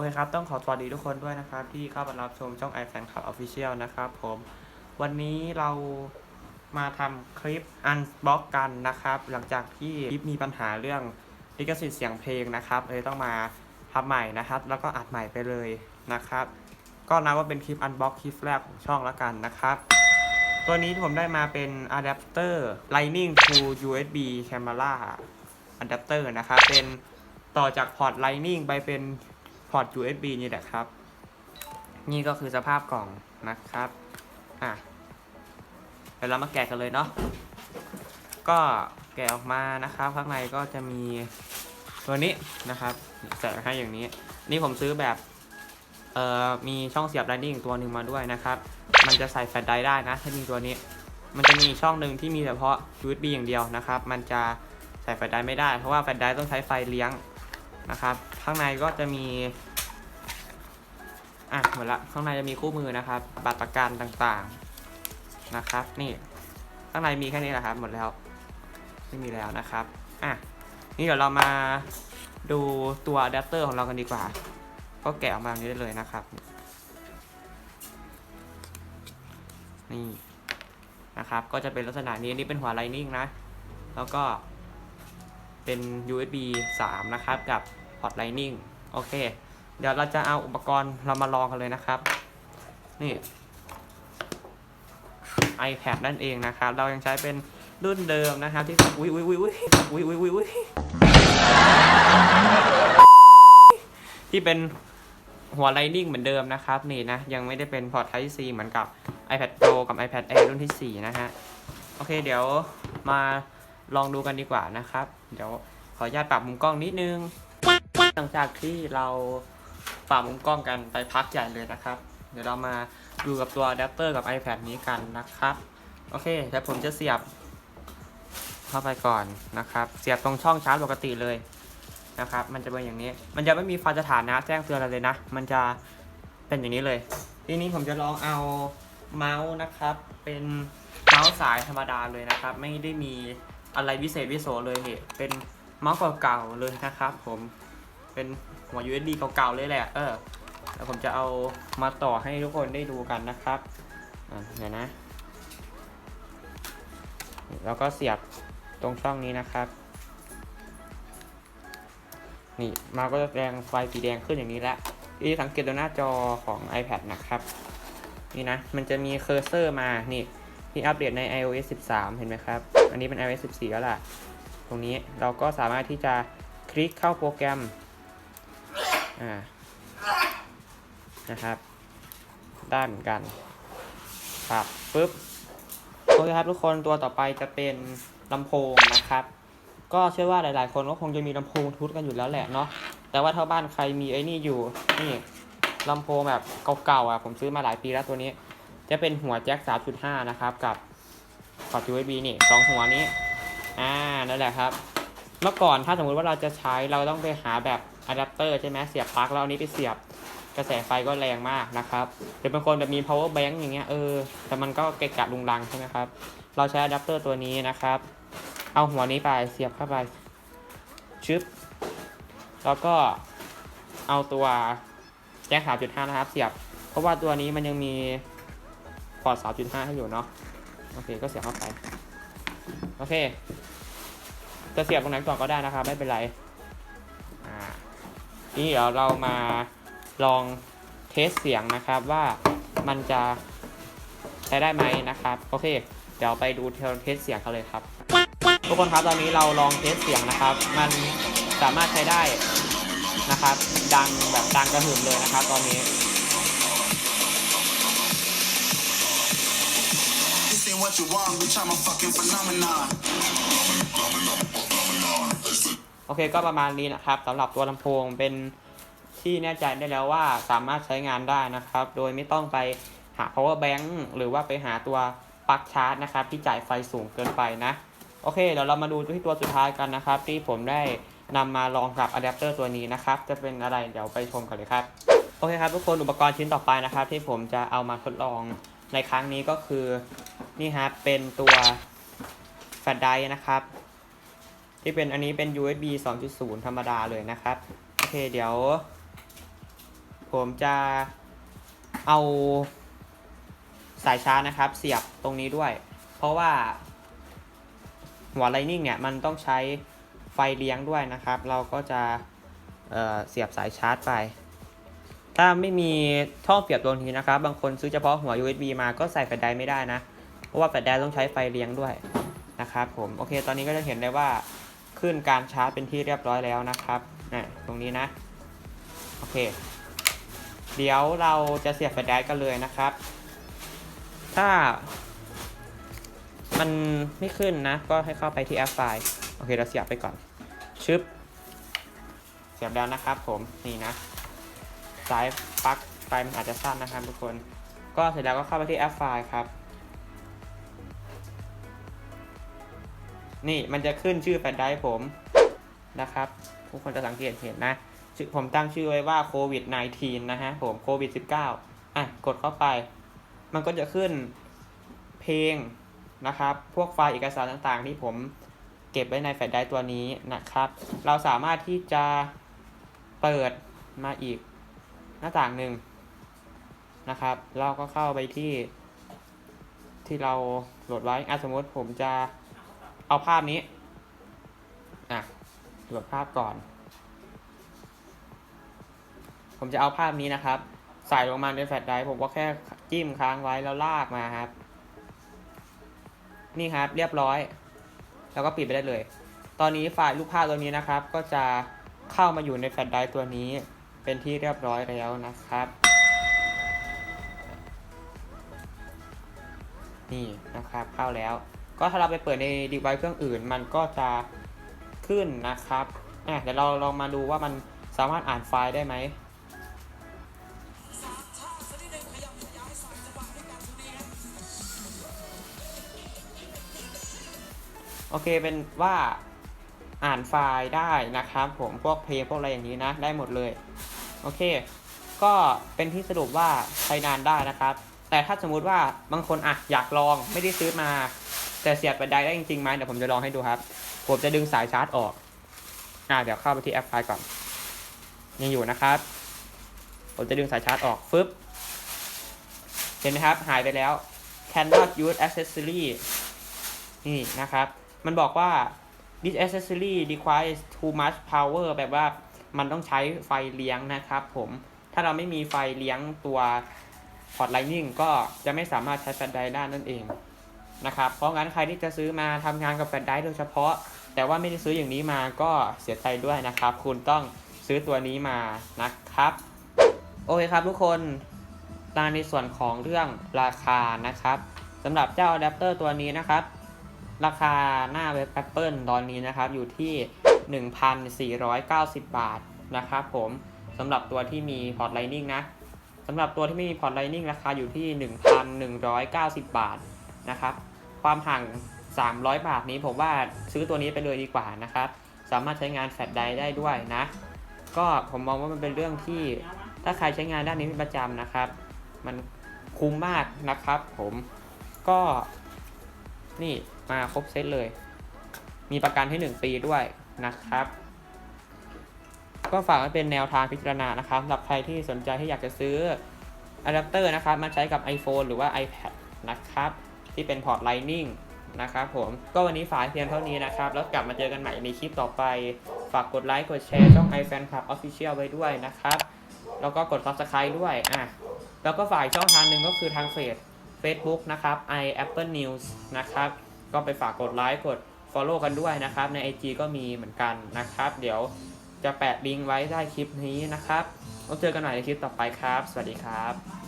เคครับ ต้องขอสวัสดีทุกคนด้วยนะครับ ที่เข้ามารับชมช่อง i f a n Club Official นะครับผม วันนี้เรามาทำคลิปอันบล็อกกันนะครับ หลังจากที่คลิปมีปัญหาเรื่องลิขสิทธิ์เสียงเพลงนะครับเลยต้องมาทำใหม่นะครับ แล้วก็อัดใหม่ไปเลยนะครับ ก็นับว่าเป็นคลิปอันบล็อกคลิปแรกของช่องแล้วกันนะครับ ตัวนี้ผมได้มาเป็นอะแดปเตอร์ Lightning to USB Camera อะแดปเตอร์นะครับ เป็นต่อจากพอร์ต Lightning ไปเป็น พอร์ต USB นี่แหละครับ นี่ก็คือสภาพกล่องนะครับอะเดี๋ยวเรามาแกะกันเลยเนาะก็แกะออกมานะครับข้างในก็จะมีตัวนี้นะครับใส่ให้อย่างนี้ นี่ผมซื้อแบบเอ่อมีช่องเสียบ Lightning ตัวหนึ่งมาด้วยนะครับ มันจะใส่แฟลชไดร์ได้นะ ถ้ามีตัวนี้ มันจะมีช่องหนึ่งที่มีเฉพาะ USB อย่างเดียวนะครับ มันจะใส่แฟลชไดร์ไม่ได้เพราะว่าแฟลชไดร์ต้องใช้ไฟเลี้ยงนะครับ ข้างในก็จะมีอะหมดละข้างในจะมีคู่มือนะครับ บัตรประกันต่างๆนะครับ นี่ข้างในมีแค่นี้แหละครับ หมดแล้วไม่มีแล้วนะครับอะนี่เดี๋ยวเรามาดูตัวอะแดปเตอร์ของเรากันดีกว่า ก็แกะออกมาแบบนี้ได้เลยนะครับ นี่นะครับ ก็จะเป็นลักษณะนี้นี่เป็นหัว Lightning นะ แล้วก็เป็น USB 3 นะครับ กับ พอร์ต Lightning โอเค เดี๋ยวเราจะเอาอุปกรณ์เรามาลองกันเลยนะครับ นี่ iPad นั่นเองนะครับ เรายังใช้เป็นรุ่นเดิมนะครับ ที่อุ้ยอุ้ยอุ้ยอุ้ยอุ้ยอุ้ยอุ้ยอุ้ยที่เป็นหัว Lightning เหมือนเดิมนะครับ นี่นะ ยังไม่ได้เป็นพอร์ต Type C เหมือนกับ iPad Pro กับ iPad Air รุ่นที่ 4 นะฮะ โอเค เดี๋ยวมาลองดูกันดีกว่านะครับ เดี๋ยวขออนุญาตปรับมุมกล้องนิดนึง หลังจากที่เราปรับมุมกล้องกันไปพักใหญ่เลยนะครับ เดี๋ยวเรามาดูกับตัวอะแดปเตอร์กับ iPad นี้กันนะครับ โอเคเดี๋ยวผมจะเสียบ เข้าไปก่อนนะครับ เสียบตรงช่องชาร์จปกติเลยนะครับ มันจะเป็นอย่างนี้ มันจะไม่มีไฟสถานะแจ้งเตือนอะไรเลยนะ มันจะเป็นอย่างนี้เลย ทีนี้ผมจะลองเอาเมาส์นะครับ เป็นเมาส์สายธรรมดาเลยนะครับ ไม่ได้มีอะไรวิเศษวิโสเลยเนี่ยเป็นเมาส์เก่าๆเลยนะครับ ผม เป็นหัว USB เก่าๆเลยแหละ เออ แล้วผมจะเอามาต่อให้ทุกคนได้ดูกันนะครับเดี๋ยวนะ แล้วก็เสียบตรงช่องนี้นะครับ นี่มาก็จะแดงไฟสีแดงขึ้นอย่างนี้แล้วที่สังเกตตรงหน้าจอของ iPad นะครับนี่นะ มันจะมีเคอร์เซอร์มา นี่ ที่อัปเดตใน iOS 13 เห็นไหมครับ อันนี้เป็น iOS 14 แล้วล่ะ ตรงนี้เราก็สามารถที่จะคลิกเข้าโปรแกรม อ่านะครับ ได้เหมือนกันครับปึ๊บโอเคครับทุกคนตัวต่อไปจะเป็นลำโพงนะครับ ก็เชื่อว่าหลายๆ คนก็คงจะมีลำโพงทุดกันอยู่แล้วแหละเนาะแต่ว่าถ้าบ้านใครมีไอ้นี่อยู่นี่ลำโพงแบบเก่าๆอะผมซื้อมาหลายปีแล้วตัวนี้ จะเป็นหัวแจ็ค 3.5 นะครับ กับพอร์ต USB นี่สองหัวนี้ อ่านั่นแหละครับ เมื่อก่อนถ้าสมมุติว่าเราจะใช้เราต้องไปหาแบบอะแดปเตอร์ใช่ไหมเสียบปลั๊กแล้วเอานี้ไปเสียบกระแสไฟก็แรงมากนะครับหรือบางคนแบบมี power bank อย่างเงี้ยเออแต่มันก็เกะกะลุงรังใช่ไหมครับเราใช้อะแดปเตอร์ตัวนี้นะครับ เอาหัวนี้ไปเสียบเข้าไปชึบแล้วก็เอาตัวแจ็ค3.5นะครับ เสียบ เพราะว่าตัวนี้มันยังมีพอร์ต3.5ให้อยู่เนาะโอเคก็เสียบเข้าไป โอเค จะเสียบตรงไหนก่อนก็ได้นะครับ ไม่เป็นไรอ่านี่เดี๋ยวเรามาลองเทสเสียงนะครับว่ามันจะใช้ได้ไหมนะครับ โอเค เดี๋ยวไปดูเทสเสียงกันเลยครับ ทุกคนครับตอนนี้เราลองเทสเสียงนะครับ มันสามารถใช้ได้นะครับ ดังแบบดังกระหึ่มเลยนะครับ ตอนนี้ This ain't what you want, bitch. I'm a fucking phenomenon. โอเคก็ประมาณนี้นะครับสำหรับตัวลำโพงเป็นที่แน่ใจได้แล้วว่าสามารถใช้งานได้นะครับ โดยไม่ต้องไปหา power bank หรือว่าไปหาตัวปลั๊กชาร์จนะครับ ที่จ่ายไฟสูงเกินไปนะโอเคเดี๋ยวเรามาดูที่ตัวสุดท้ายกันนะครับ ที่ผมได้นำมาลองกับอะแดปเตอร์ตัวนี้นะครับ จะเป็นอะไรเดี๋ยวไปชมกันเลยครับโอเคครับทุกคนอุปกรณ์ชิ้นต่อไปนะครับ ที่ผมจะเอามาทดลองในครั้งนี้ก็คือนี่ครับเป็นตัวแฟลชไดร์นะครับ ที่เป็นอันนี้เป็น USB 2.0 ธรรมดาเลยนะครับ โอเคเดี๋ยว ผมจะเอาสายชาร์จนะครับ เสียบตรงนี้ด้วย เพราะว่าหัวไลนิ่งเนี่ยมันต้องใช้ไฟเลี้ยงด้วยนะครับ เราก็จะเเสียบสายชาร์จไป ถ้าไม่มีท่อเสียบตัวนี้นะครับ บางคนซื้อเฉพาะหัว USB มาก็ใส่แฟลชไดร์ไม่ได้นะ เพราะว่าแฟลชไดร์ต้องใช้ไฟเลี้ยงด้วยนะครับผม โอเค ตอนนี้ก็จะเห็นได้ว่า ขึ้นการชาร์จเป็นที่เรียบร้อยแล้วนะครับนะตรงนี้นะ โอเค เดี๋ยวเราจะเสียบแฟลชไดร์กันเลยนะครับ ถ้า มันไม่ขึ้นนะ ก็ให้เข้าไปที่แอปไฟล์โอเค เราเสียบไปก่อน ชึบ เสียบแล้วนะครับผม นี่นะ สายปลั๊กไฟมันอาจจะสั้นนะครับทุกคน ก็เสร็จแล้วก็เข้าไปที่แอปไฟล์ครับ นี่มันจะขึ้นชื่อแฟลชไดรฟ์ผมนะครับ ทุกคนจะสังเกตเห็นนะชื่อผมตั้งชื่อไว้ว่าโควิด -19 นะฮะผมโควิด -19 อะกดเข้าไป มันก็จะขึ้นเพลงนะครับ พวกไฟล์เอกสารต่างๆ ที่ผมเก็บไว้ในแฟลชไดรฟ์ตัวนี้นะครับ เราสามารถที่จะเปิดมาอีกหน้าต่างหนึ่งนะครับ เราก็เข้าไปที่ที่เราโหลดไว้อะสมมติผมจะ เอาภาพนี้อะโหลดภาพก่อน ผมจะเอาภาพนี้นะครับ ใส่ลงมาในแฟลชไดร์ผมก็แค่จิ้มค้างไว้แล้วลากมาครับ นี่ครับเรียบร้อย แล้วก็ปิดไปได้เลย ตอนนี้ไฟล์รูปภาพตัวนี้นะครับ ก็จะเข้ามาอยู่ในแฟลชไดร์ตัวนี้เป็นที่เรียบร้อยแล้วนะครับ นี่นะครับเข้าแล้ว ก็ถ้าเราไปเปิดในดีไวซ์เครื่องอื่น มันก็จะขึ้นนะครับอะเดี๋ยวเราลองมาดูว่ามันสามารถอ่านไฟล์ได้ไหมโอเคเป็นว่าอ่านไฟล์ได้นะครับ ผมพวกเพลงพวกอะไรอย่างนี้นะได้หมดเลยโอเค ก็เป็นที่สรุปว่าใช้นานได้นะครับ แต่ถ้าสมมุติว่าบางคนอะอยากลองไม่ได้ซื้อมา แต่เสียบไปได้ได้จริงๆไหมเดี๋ยวผมจะลองให้ดูครับ ผมจะดึงสายชาร์จออกอ่าเดี๋ยวเข้าไปที่แอปไฟล์ก่อน ยังอยู่นะครับ ผมจะดึงสายชาร์จออกฟึบเห็นไหมครับ หายไปแล้ว cannot use accessory นี่นะครับ มันบอกว่า this accessory requires too much power แบบว่ามันต้องใช้ไฟเลี้ยงนะครับผม ถ้าเราไม่มีไฟเลี้ยงตัว พอร์ตไลนิ่งก็จะไม่สามารถใช้แฟลชไดรฟ์ได้นั่นเอง นะครับ เพราะงั้นใครที่จะซื้อมาทำงานกับแฟลชไดร์โดยเฉพาะ แต่ว่าไม่ได้ซื้ออย่างนี้มาก็เสียใจด้วยนะครับ คุณต้องซื้อตัวนี้มานะครับ โอเคครับทุกคนตามในส่วนของเรื่องราคานะครับสำหรับเจ้าอะแดปเตอร์ตัวนี้นะครับ ราคาหน้าเว็บ Apple ตอนนี้นะครับอยู่ที่ 1,490 บาทนะครับผมสำหรับตัวที่มีพอร์ตไลนิ่งนะสำหรับตัวที่ไม่มีพอร์ตไลนิ่งราคาอยู่ที่ 1,190 บาทนะครับ ความห่าง 300 บาทนี้ผมว่าซื้อตัวนี้ไปเลยดีกว่านะครับ สามารถใช้งานแฟลชไดรฟ์ได้ด้วยนะ ก็ผมมองว่ามันเป็นเรื่องที่ถ้าใครใช้งานด้านนี้เป็นประจำนะครับ มันคุ้มมากนะครับผมก็นี่มาครบเซตเลย มีประกันให้ 1 ปีด้วยนะครับ ก็ฝากไว้เป็นแนวทางพิจารณานะครับสำหรับใครที่สนใจที่อยากจะซื้ออะแดปเตอร์นะครับมาใช้กับ iPhone หรือว่า iPad นะครับ ที่เป็นพอร์ต Lightning นะครับผมก็วันนี้ฝากเพียงเท่านี้นะครับ แล้วกลับมาเจอกันใหม่ในคลิปต่อไป ฝากกดไลค์กดแชร์ช่อง iFan Club Official ไว้ด้วยนะครับ แล้วก็กด Subscribe ด้วยอะแล้วก็ฝ่ายช่องทางหนึ่งก็คือทางเฟซ Facebook นะครับ i Apple News นะครับ ก็ไปฝากกดไลค์กด Follow กันด้วยนะครับ ใน IG ก็มีเหมือนกันนะครับ เดี๋ยวจะแปะลิงก์ไว้ใต้คลิปนี้นะครับแล้วเจอกันใหม่ในคลิปต่อไปครับ สวัสดีครับ